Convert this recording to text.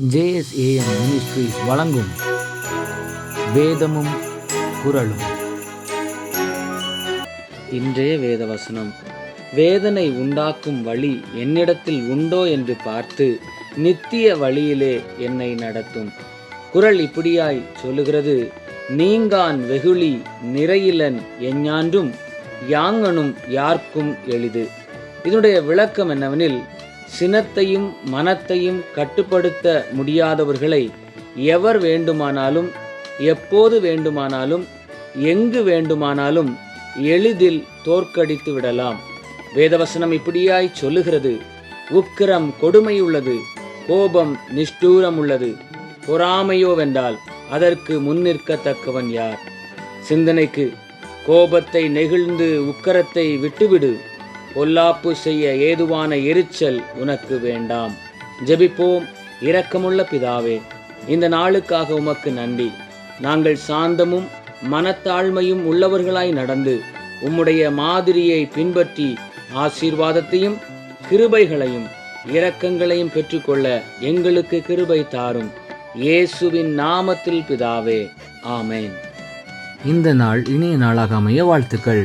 JSAM ministries வழங்கும் வேதமும் குரலும் இன்றைய வேத வசனம் வேதனை உண்டாக்கும் வழி என்னிடத்தில் உண்டோ என்று பார்த்து நித்திய வழியிலே என்னை நடத்தும். குரல் இப்படியாய் சொல்லுகிறது நீங்கான் வெகுளி நிறையிலன் எஞ்ஞான்றும் யாங்கனும் யார்க்கும் எளிது. இதனுடைய விளக்கம் என்னவெனில் சினத்தையும் மனத்தையும் கட்டுப்படுத்த முடியாதவர்களை எவர் வேண்டுமானாலும் எப்போது வேண்டுமானாலும் எங்கு வேண்டுமானாலும் எளிதில் தோற்கடித்து விடலாம். வேதவசனம் இப்படியாய் சொல்லுகிறது. உக்கிரம் கொடுமையுள்ளது கோபம் நிஷ்டூரம் உள்ளது பொறாமையோவென்றால் அதற்கு முன்னிற்கத்தக்கவன் யார்? சிந்தனைக்கு கோபத்தை நெகிழ்ந்து உக்கரத்தை விட்டுவிடு. பொல்லாப்பு செய்ய ஏதுவான எரிச்சல் உனக்கு வேண்டாம். ஜெபிப்போம் இரக்கமுள்ள பிதாவே இந்த நாளுக்காக உமக்கு நன்றி. நாங்கள் சாந்தமும் மனத்தாழ்மையும் உள்ளவர்களாய் நடந்து உம்முடைய மாதிரியை பின்பற்றி ஆசீர்வாதத்தையும் கிருபைகளையும் இரக்கங்களையும் பெற்றுக்கொள்ள எங்களுக்கு கிருபை தாரும். இயேசுவின் நாமத்தில் பிதாவே ஆமேன். இந்த நாள் இனிய நாளாக அமைய வாழ்த்துக்கள்.